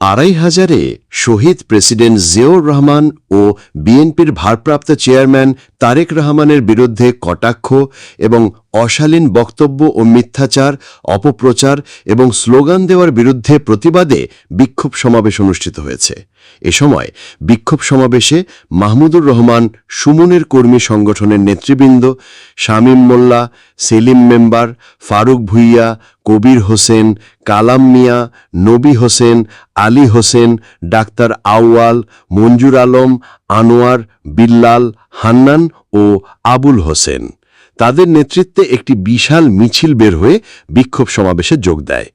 আড়াই হাজারে শহীদ প্রেসিডেন্ট জিয়াউর রহমান ও বিএনপির ভারপ্রাপ্ত চেয়ারম্যান তারেক রহমানের বিরুদ্ধে কটাক্ষ এবং অশালীন বক্তব্য ও মিথ্যাচার, অপপ্রচার এবং স্লোগান দেওয়ার বিরুদ্ধে প্রতিবাদে বিক্ষোভ সমাবেশ অনুষ্ঠিত হয়েছে। এ সময় বিক্ষোভ সমাবেশে মাহমুদুর রহমান, সুমনের কর্মী সংগঠনের নেতৃবৃন্দ, শামীম মোল্লা, সেলিম মেম্বার, ফারুক ভুইয়া, কবির হোসেন, কালাম মিয়া, নবী হোসেন, আলী হোসেন ডাক্তার আউয়াল, মঞ্জুর আলম, আনোয়ার, বিল্লাল, হান্নান ও আবুল হোসেন। তাদের নেতৃত্বে একটি বিশাল মিছিল বের হয়ে বিক্ষোভ সমাবেশে যোগ দেয়।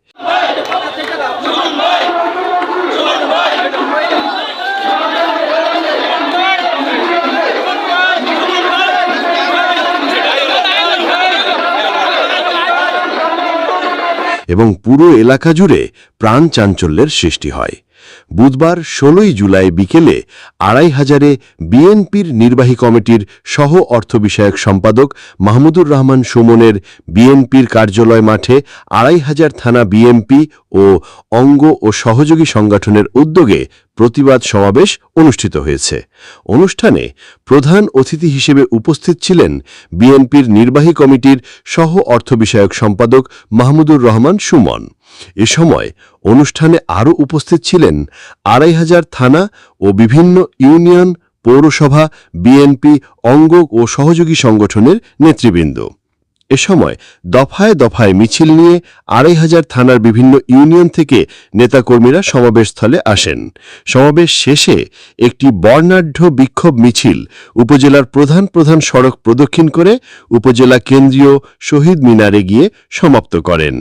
এবং পুরো এলাকা জুড়ে প্রাণ চাঞ্চল্যের সৃষ্টি হয়। বুধবার ষোলোই জুলাই বিকেলে আড়াই হাজারে বিএনপির নির্বাহী কমিটির সহ অর্থ বিষয়ক সম্পাদক মাহমুদুর রহমান সুমনের বিএনপির কার্যালয় মাঠে আড়াই হাজার থানা বিএনপি ও অঙ্গ ও সহযোগী সংগঠনের উদ্যোগে প্রতিবাদ সমাবেশ অনুষ্ঠিত হয়েছে। অনুষ্ঠানে প্রধান অতিথি হিসেবে উপস্থিত ছিলেন বিএনপির নির্বাহী কমিটির সহ অর্থ বিষয়ক সম্পাদক মাহমুদুর রহমান সুমন। এ সময় অনুষ্ঠানে আরও উপস্থিত ছিলেন আড়াই হাজার থানা ও বিভিন্ন ইউনিয়ন, পৌরসভা, বিএনপি, অঙ্গ ও সহযোগী সংগঠনের নেতৃবৃন্দ। এ সময় দফায় দফায় মিছিল নিয়ে আড়াই হাজার থানার বিভিন্ন ইউনিয়ন থেকে নেতাকর্মীরা সমাবেশস্থলে আসেন। সমাবেশ শেষে একটি বর্ণাঢ্য বিক্ষোভ মিছিল উপজেলার প্রধান প্রধান সড়ক প্রদক্ষিণ করে উপজেলা কেন্দ্রীয় শহীদ মিনারে গিয়ে সমাপ্ত করেন।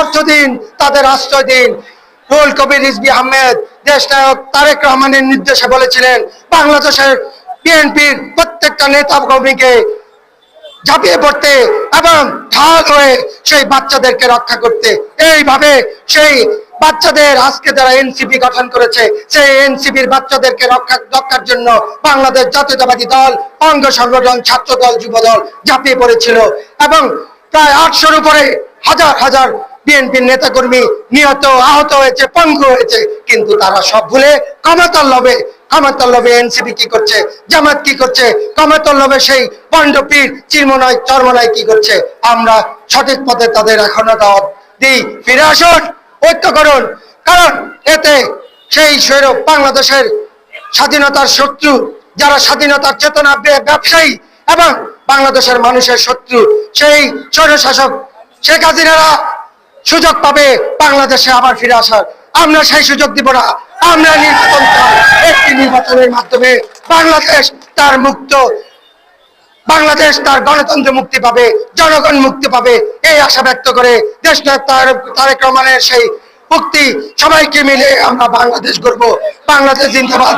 অর্থ দিন, তাদের আশ্রয় দিন। রুহুল কবির রিজবি আহমেদ দেশ নায়ক তারেক রহমানের নির্দেশে বলেছিলেন, বাংলাদেশের বিএনপির প্রত্যেকটা নেতা কর্মীকে ঝাঁপিয়ে পড়তে এবং ঢাল হয়ে সেই বাচ্চাদেরকে রক্ষা করতে। এইভাবে সেই বাচ্চাদের আজকে যারা এনসিপি গঠন করেছে, সেই এনসিপির বাচ্চাদেরকে রক্ষা রক্ষার জন্য বাংলাদেশ জাতীয়তাবাদী দল অঙ্গ সংগঠন ছাত্র দল যুব দল ঝাঁপিয়ে পড়েছিল। এবং প্রায় আটশোর উপরে হাজার হাজার বিএনপির নেতাকর্মী নিহত, আহত হয়েছে, পঙ্গু হয়েছে। কিন্তু তারা সব ভুলে ক্ষমতার লোভে ক্ষমতার লোভে এনসিপি কি করছে, জামাত কি করছে, ক্ষমতার লোভে সেই পণ্ডপীর চিরমনয়, চরমনায় কি করছে। আমরা সঠিক পথে তাদের এখনও দাওয়াত দিই। ফিরে আসুন, ঐক্য করুন। কারণ এতে সেই সৈরব বাংলাদেশের স্বাধীনতার শত্রু, যারা স্বাধীনতার চেতনা ব্যবসায়ী এবং বাংলাদেশের মানুষের শত্রু, সেই স্বৈরশাসক শেখ হাসিনারা সুযোগ পাবে বাংলাদেশে আবার ফিরে আসার। আমরা সেই সুযোগ দিব না। আমরা নির্বাচন একটি নির্বাচনের মাধ্যমে বাংলাদেশ তার মুক্ত, বাংলাদেশ তার গণতন্ত্র মুক্তি পাবে, জনগণ মুক্তি পাবে। এই আশা ব্যক্ত করে দেশ তার- তারেক রহমানের সেই মুক্তি সবাইকে মিলে আমরা বাংলাদেশ গড়ব। বাংলাদেশ জিন্দাবাদ।